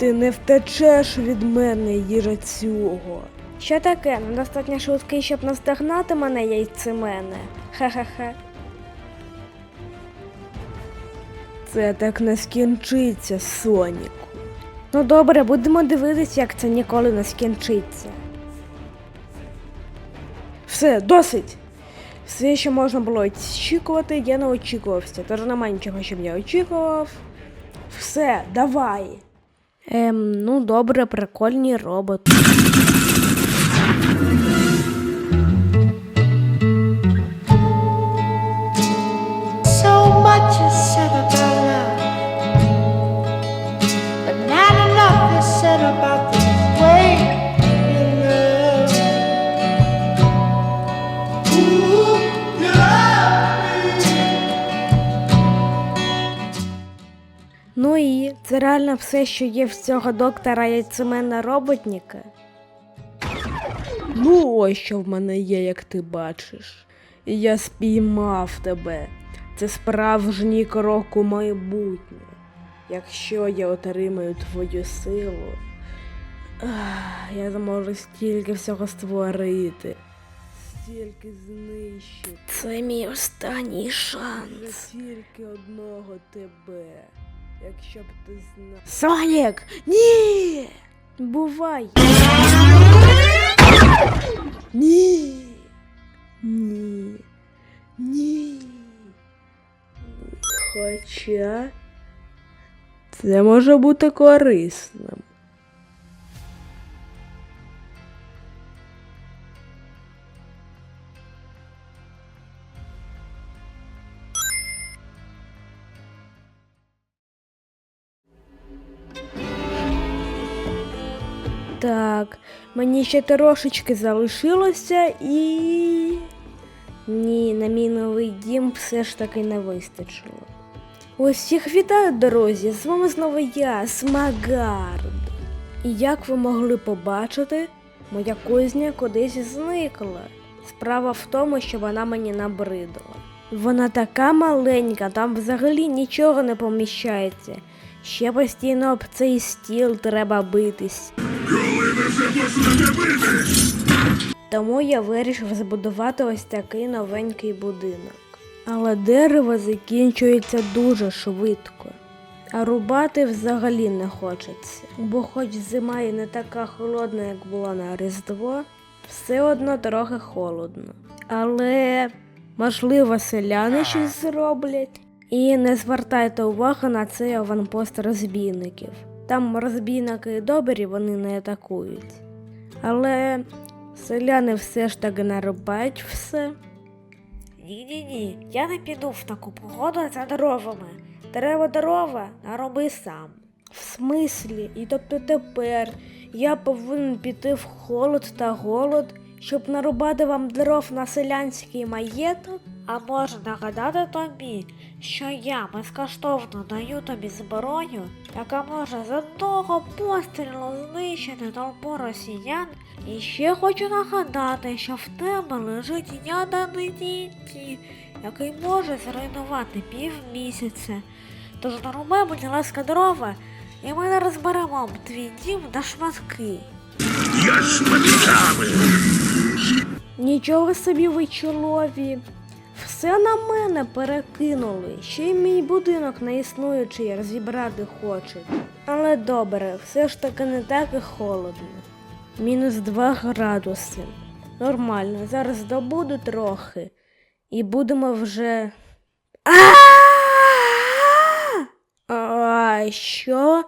Ти не втечеш від мене, їжацюго. Що таке? Недостатньо швидкий, щоб наздогнати мене яйцемене. Хе-хе-хе. Це так не скінчиться, Соніку. Ну добре, будемо дивитися, як це ніколи не скінчиться. Все, досить. Все, що можна було очікувати, я не очікувався. Тож немає нічого, що я очікував. Все, давай. Ем, ну добре, прикольні роботи. Ну і це реально все, що є в цього доктора яйцемена роботніка. Ну, ось що в мене є, як ти бачиш. І я спіймав тебе. Це справжній крок у майбутнє. Якщо я отримаю твою силу, ах, я зможу стільки всього створити. Стільки знищити. Це мій останній шанс. Тільки одного тебе. Якщо б ти знав. Сонік! Ні! Бувай! Ні! Ні. Ні. Хоча це може бути корисним. Так, мені ще трошечки залишилося і. Ні, на мій новий дім все ж таки не вистачило. Усіх вітаю, друзі! З вами знову я, Смагард. І як ви могли побачити, моя кузня кудись зникла. Справа в тому, що вона мені набридла. Вона така маленька, там взагалі нічого не поміщається. Ще постійно об цей стіл треба битись. Тому я вирішив збудувати ось такий новенький будинок. Але дерево закінчується дуже швидко, а рубати взагалі не хочеться. Бо хоч зима і не така холодна, як була на Різдво, все одно трохи холодно. Але можливо селяни щось зроблять. І не звертайте уваги на цей аванпост розбійників. Там розбійники добрі, вони не атакують. Але селяни все ж таки нарубають все. Ні-ні-ні, я не піду в таку погоду за дровами. Дерева дрова нароби сам. В смислі, і тобто тепер я повинен піти в холод та голод, щоб нарубати вам дров на селянський маєток? А можу нагадати тобі, що я безкоштовно даю тобі зброю, яка може з одного пострілу знищити толпу росіян. І ще хочу нагадати, що в тебе лежить ядерний TNT, який може зруйнувати півмісяця. Тож наруби, будь ласка, дрова, і ми не розберемо твій дім на шматки. Нічого собі ви чолові. Все на мене перекинули. Ще й мій будинок не існуючий розібрати хочуть. Але добре, все ж таки не так і холодно. Мінус 2 градуси. Нормально, зараз добуду трохи. І будемо вже. А! Що?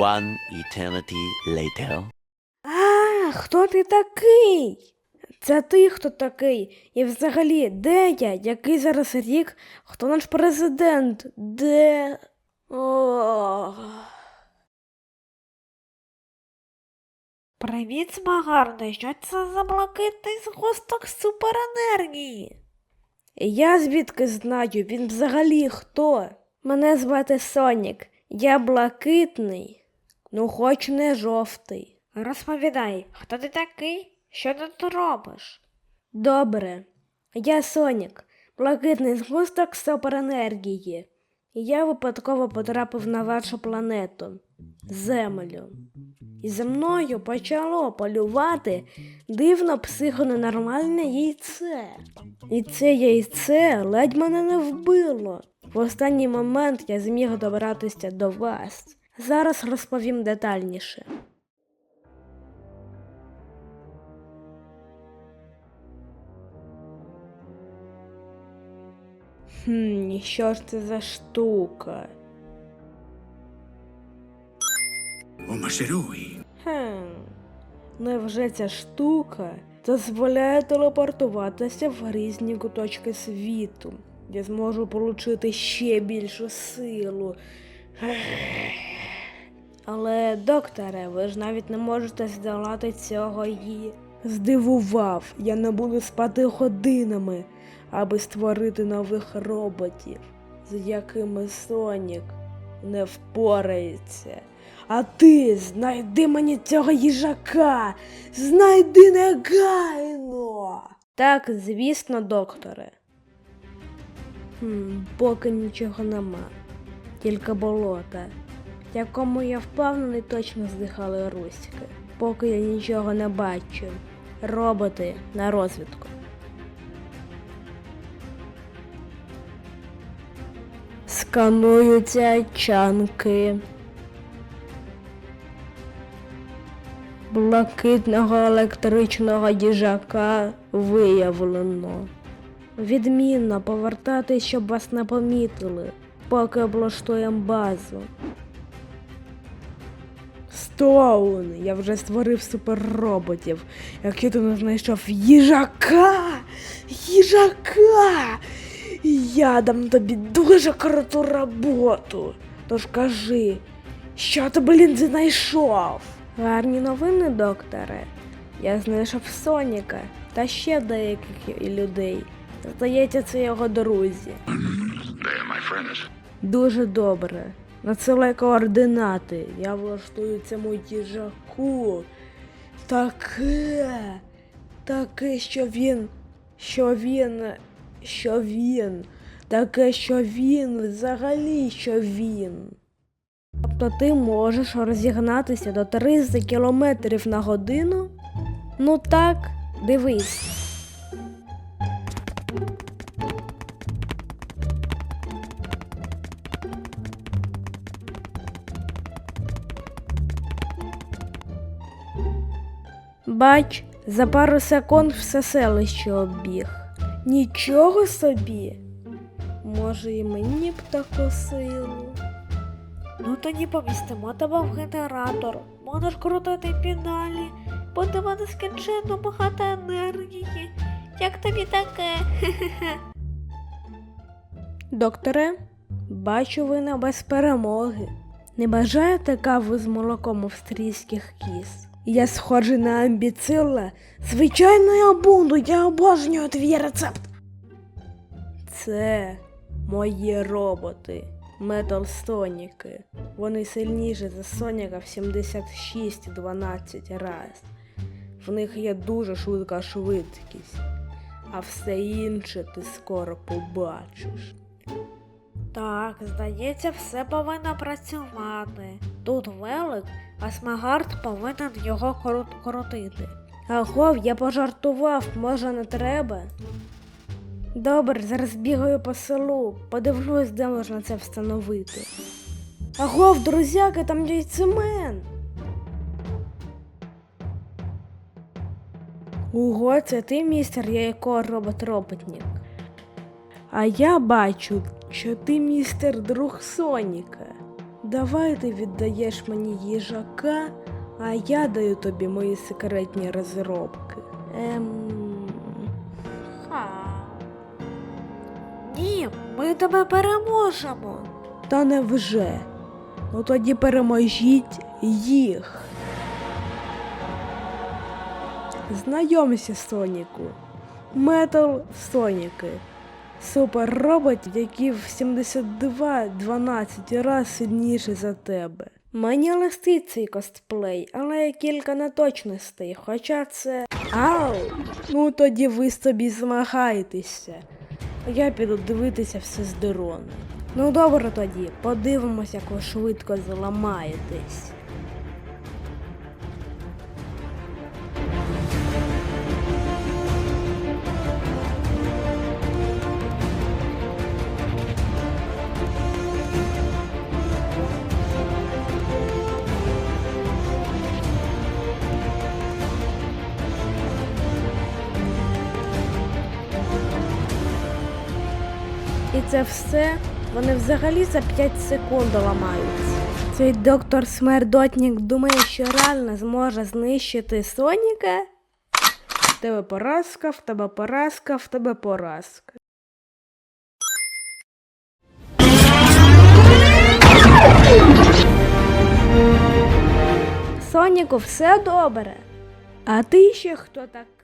One eternity later. А, хто ти такий? Це ти хто такий? І взагалі, де я? Який зараз рік? Хто наш президент? Де? О. Привіт, Смагарне, що це за блакитний згусток суперенергії? Я звідки знаю, він взагалі хто? Мене звати Сонік, я блакитний, ну хоч не жовтий. Розповідай, хто ти такий? Що ти тут робиш? Добре, я Сонік. Блакитний згусток суперенергії. Я випадково потрапив на вашу планету Землю. І за мною почало полювати дивно психоненормальне яйце. І це яйце ледь мене не вбило. В останній момент я зміг добратися до вас. Зараз розповім детальніше. Хм, що ж це за штука? Умашируй. Хм. Невже ця штука дозволяє телепортуватися в різні куточки світу? Я зможу отримати ще більшу силу. Але, докторе, ви ж навіть не можете здолати цього її. Здивував, я не буду спати годинами, аби створити нових роботів, з якими Сонік не впорається. А ти знайди мені цього їжака. Знайди негайно. Так, звісно, докторе. Хм, поки нічого нема. Тільки болота, в якому я впевнений точно здихали руськи. Поки я нічого не бачив. Роботи на розвідку. Скануються чанки. Блакитного електричного їжака виявлено. Відмінно повертатись, щоб вас не помітили, поки облаштуємо базу. Стоун, я вже створив суперроботів. Якщо ти не знайшов їжака, їжака, я дам тобі дуже круту роботу. Тож кажи, що ти, блін, знайшов? Гарні новини, докторе. Я знайшов Соніка та ще деяких людей. Здається, це його друзі. Дуже добре. Надсилай координати. Я влаштую цьому їжаку. Таке. Таке, що він. Що він. Що він. Таке, що він. Взагалі, що він. Тобто ти можеш розігнатися до 300 км на годину? Ну так, дивись. Бач, за пару секунд все селище обіг. Нічого собі. Може, і мені б таку силу. Ну тоді помістимо тебе в генератор. Можеш крутити педалі, будемо нескінченно багато енергії. Як тобі таке? Докторе, бачу ви не без перемоги. Не бажаєте каву з молоком австрійських кіз? Я схожий на амбіцилла. Звичайно, я буду, я обожнюю твій рецепт. Це мої роботи, Метал Соніки. Вони сильніші за Соніка в 76-12 раз. В них є дуже швидка швидкість, а все інше ти скоро побачиш. Так, здається, все повинно працювати. Тут велик, а Смагард повинен його крутити. Агов, я пожартував, може не треба? Добре, зараз бігаю по селу, подивлюсь, де можна це встановити. Агов, друзяки, там яйцемен. Ого, це ти, містер Яйко, робот-роботник. А я бачу, що ти містер друг Соніка. Давай ти віддаєш мені їжака, а я даю тобі мої секретні розробки. Ем. Ха. Ні, ми тебе переможемо. Та невже? Ну тоді переможіть їх. Знайомся, Соніку. Метал Соніки. Суперробот, який в 72-12 раз сильніший за тебе. Мені листить цей косплей, але є кілька неточностей, хоча це. Ау! Ну тоді ви собі змагайтеся. Я піду дивитися все з дрону. Ну добре тоді, подивимось, як ви швидко заламаєтесь. Це все вони взагалі за 5 секунд ламаються. Цей доктор Смердотнік думає, що реально зможе знищити Соніка. В тебе поразка, в тебе поразка, в тебе поразка. Соніку, все добре. А ти ще хто так?